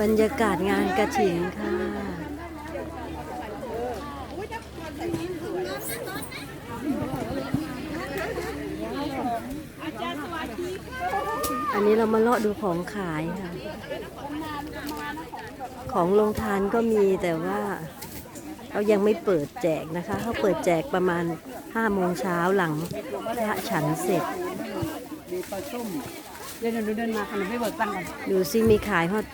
บรรยากาศงานกระถิ่นค่ะ อันนี้เรามาเลาะดูของขายค่ะ ของโรงทานก็มีแต่ว่าเขายังไม่เปิดแจกนะคะ เขาเปิดแจกประมาณ5โมงเช้าหลังพระฉันเสร็จมีปลาส้ม เดินเดินเดินมาขนมไม่เบิกตังค์กันดูซิมีขายฮอด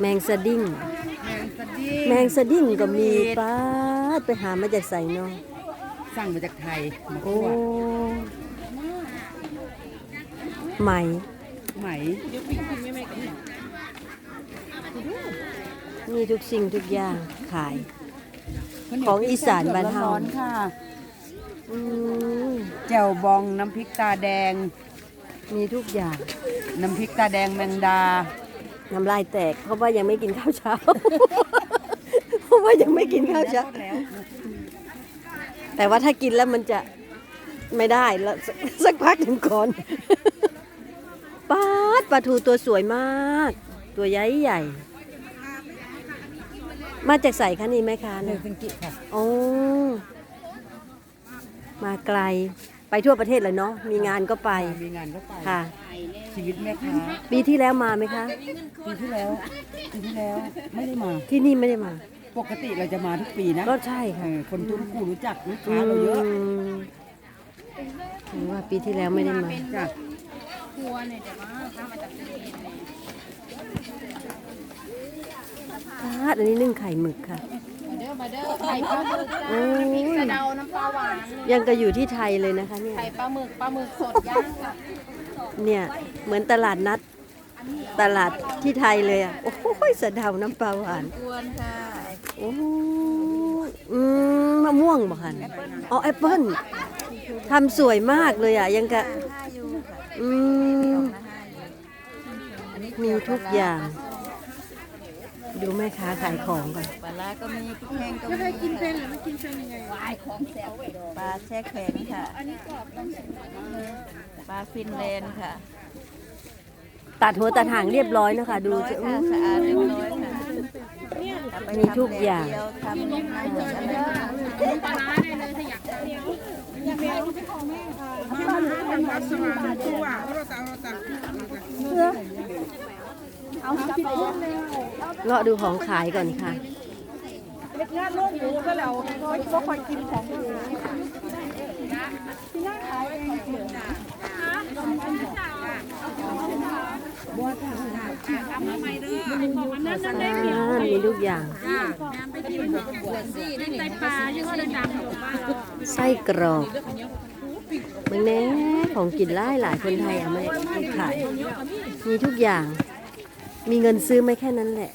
แมงสดิ้ง แมงสดิ้งแมงสดิ้งก็มีป้าดไปหามาจากใส่เนาะสั่งมาจากไทยมาโอ้คั่วไหมไหมมีทุกสิ่งทุกอย่างขาย ของอีสานบ้านเฮา ร้อนๆค่ะอืมแจ่วบองน้ำพริกตาแดง มีทุกอย่าง น้ำพริกตาแดงแมงดา น้ำลายแตก เพราะว่ายังไม่กินข้าวเช้า เพราะว่ายังไม่กินข้าวเช้าแล้วแต่ว่าถ้ากินแล้วมันจะไม่ได้แล้วสักสักพักหนึ่งก่อนป้าดปลาทูตัวสวยมาก ตัวใหญ่ใหญ่ มาจากใส่คะนี่ไหมคะเฮเนี่ยลซิงกิค่ะโอ้มาไกล ไปทั่วประเทศเลยเนาะมีงานก็ไปมีงานก็ไปค่ะ ชีวิตแม่ค้าปีที่แล้วมาไหมคะ ปีที่แล้วปีที่แล้วไม่ได้มาที่นี่ไม่ได้มา ปกติเราจะมาทุกปีนะก็ใช่เอค่ะอคนทุนคู่รู้จักลูกค้าเราเยอะมถือว่าปีที่แล้วไม่ได้มาจ้ะพาดอันนี้นึ่งไข่หมึกค่ะเด้อมาเด้อไข่ปลาหมึกจ้า หวานยังก็อยู่ที่ไทยเลยนะคะเนี่ยไข่ปลาหมึกปลาหมึกสดย่างค่ะเนี่ยเหมือนตลาดนัด ตลาดที่ไทยเลยอะ โอ้ยสะเดาน้ำปลาหวานกวนค่ะโอ้ยอืมมะม่วงบ่คันอ๋อแอปเปิ้ลทำสวยมากเลยอะ ยังกะอืมมีทุกอย่าง ดูแม่ค้าขายของก่อนปลาร้าก็มีพริกแห้งก็มีไม่ได้กินเป็นหรือไม่กินเป็นยังไงวายของแซวปลาแช่แข็งค่ะ อันนี้กรอบปลาฟินแลนด์ค่ะ ตัดหัวตัดหางเรียบร้อยนะคะ ดูร้อยจะค่ะอืม สะอาดเรียบร้อยค่ะเอาไปมีทุกอย่าง ทำแดดเดีวทำน้ำมันอะไรค่ะเลาะดูของขายก่อนค่ะงานโลกหมูก็แล้วเขาบ่ค่อยกินของหมูอ่ามีทุกอย่างไส้กรอกมันแน่ของกินหลายหลายคนไทยเอามาขายมีทุกอย่าง มีเงินซื้อไหมแค่นั้นแหละ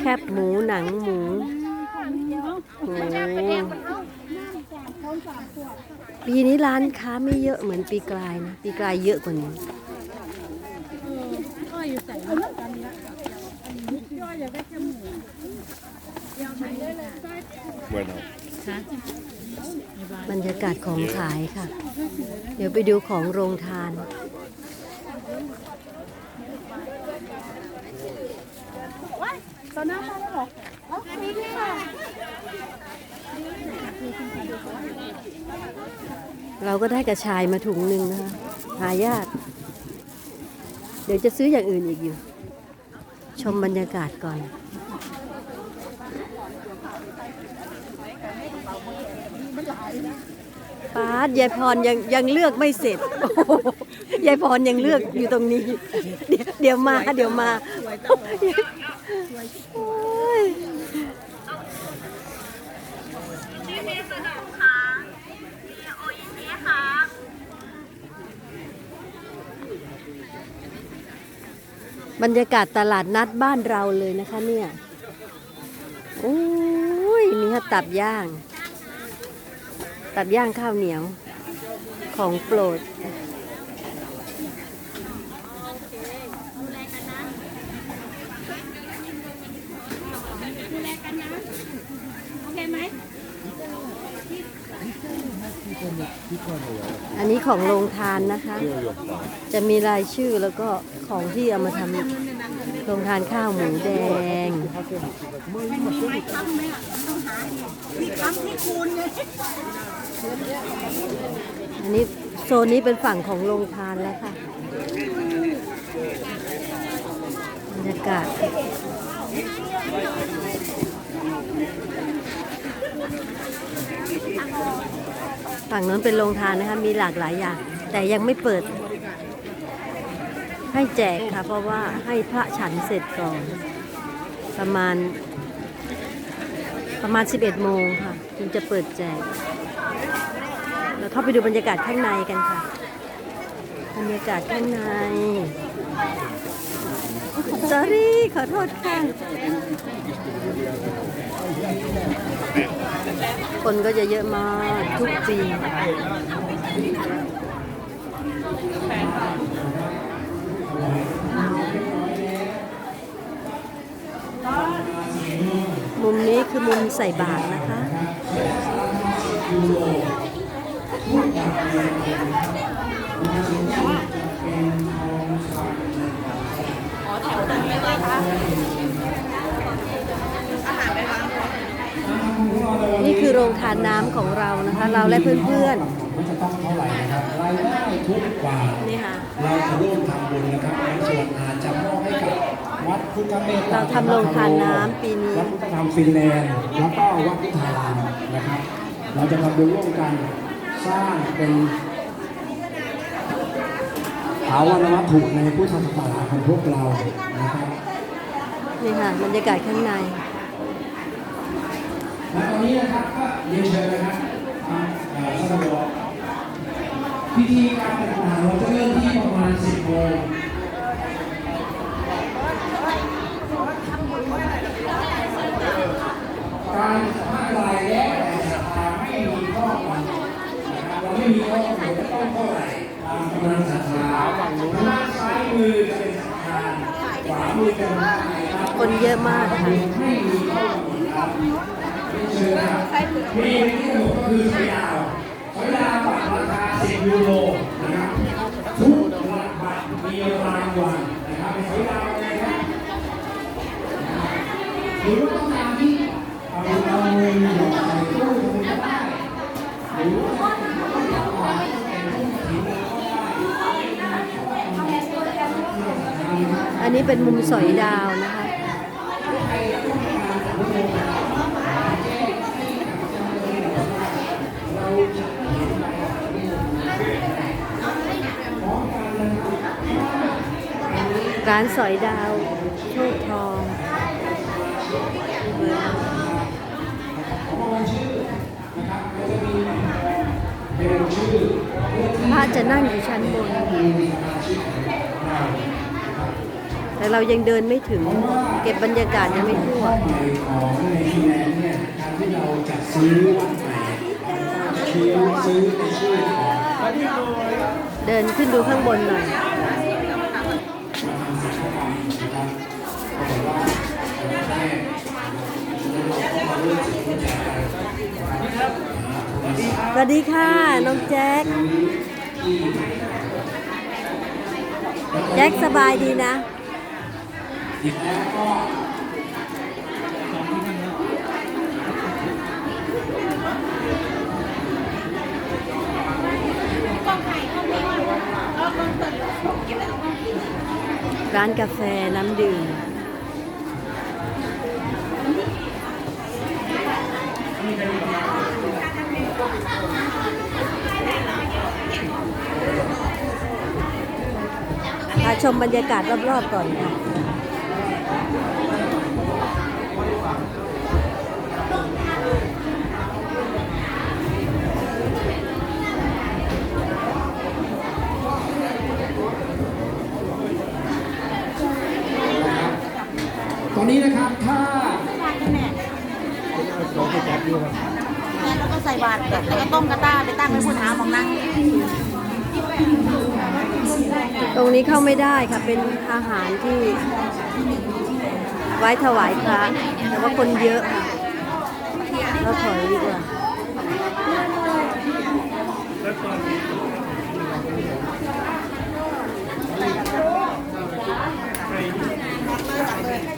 แคบหมูหนังหมูโอ้ปีนี้ร้านค้าไม่เยอะเหมือนปีกลายนะ ปีกลายเยอะกว่านี้ Bueno. บรรยากาศของขายค่ะ เดี๋ยวไปดูของโรงทาน ตอนน้ามาแล้วเหรอนี่ค่ะเราก็ได้กระชายมาถุงหนึ่งนะคะ หายาก เดี๋ยวจะซื้ออย่างอื่นอีกอยู่ ชมบรรยากาศก่อน ป้าดยายพรยังยังเลือกไม่เสร็จยายพรยังเลือกอยู่ตรงนี้ เดี๋ยวเดี๋ยวมา เดี๋ยวมาบรรยากาศตลาดนัดบ้านเราเลยนะคะเนี่ย โอ้ยมีข้าวตับย่าง ตับย่างข้าวเหนียวของโปรด โอเคไหม อันนี้ของโรงทานนะคะ จะมีรายชื่อแล้วก็ของที่เอามาทำโรงทานข้าวหมูแดงอันนี้โซนนี้เป็นฝั่งของโรงทานแล้วค่ะบรรยากาศ ฝั่งนั้นเป็นโรงทานนะคะ มีหลากหลายอย่าง แต่ยังไม่เปิด ให้แจกค่ะ เพราะว่าให้พระฉันเสร็จก่อน ประมาณ ประมาณ 11 โมงค่ะถึงจะเปิดแจกแล้วเข้าไปดูบรรยากาศข้างในกันค่ะ บรรยากาศข้างในสอรี่ขอโทษค่ะ คนก็จะเยอะมากทุกปีมุมนี้คือมุมใส่บาตรนะคะนี่คื อโรงทานน้ำของเรานะคะ เราและเพื่อนว่าจะต้องเท่าไหร่นะครับรายได้ทุกบาทๆนี่ค่ะ เราจะร่วมทำบุญนะครับในส่วนอาจจะมอบให้กับวัดพุทธเมตตาเราทำโรงทานน้ำปีนี้ วัดพุทธธรรมฟินแลนด์แล้วก็วัดพุทธารามนะครับ เราจะทำบุญร่วมกันสร้างเป็นถาวรวัตถุในพุทธศาสนาของพวกเรานะครับ นี่ค่ะบรรยากาศข้างใน และตอนนี้นะครับก็เรียนเชิญนะครับทางสะดวพิธีการต่างๆเราจะเริ่มที่ประมาณ 10โมงการสัมภาษณ์รายแยกแต่ศรัทธาไม่มีข้อกำหนดนะครับเราไม่มีข้อกำหนดว่าต้องเท่าไหร่ตามกำลังศรัทธาทางด้าซ้ายมือจะเป็นศรัทธาขวามือจะเป็นพระไตรครับคนเยอะมากค่ะ เชิญครับมีที่หมก็คือสอยาวสอยาวบัตรราคา10ยูโรนะครับทุกหลักบัตรมีรางวัลนะครับเป็นสอยาวเลยครับหรือว่าต้องการที่เอาเอาเงินหยอดใส่ตู้ตรงนี้ก็ได้หรือว่าต้องการเอาเป็นตู้ถิ่นก็ได้อันนี้เป็นมุมสอยดาวนะคะ ร้านสอยดาวโชคทองพระจะนั่งอยู่ชั้นบน แต่เรายังเดินไม่ถึง เก็บบรรยากาศยังไม่ทั่วของในฟินแลนเนี่ยการที่เราจัดซื้อวัดใหม่คิวซื้อในชื่อของเดินขึ้นดูข้างบนหน่อย สวัสดีค่ะ น้องแจ็ค แจ็คสบายดีนะร้านกาแฟน้ำดื่ม ชมบรรยากาศรอบๆก่อนค่ะ บาทแต่ก็ต้มกระต้าไปตั้งไม่พูดหาของนั่งตรงนี้เข้าไม่ได้ค่ะเป็นอาหารที่ ไว้ถวายพระแต่ว่าคนเยอะค่ะเราถอยดีกว่าเลยเลย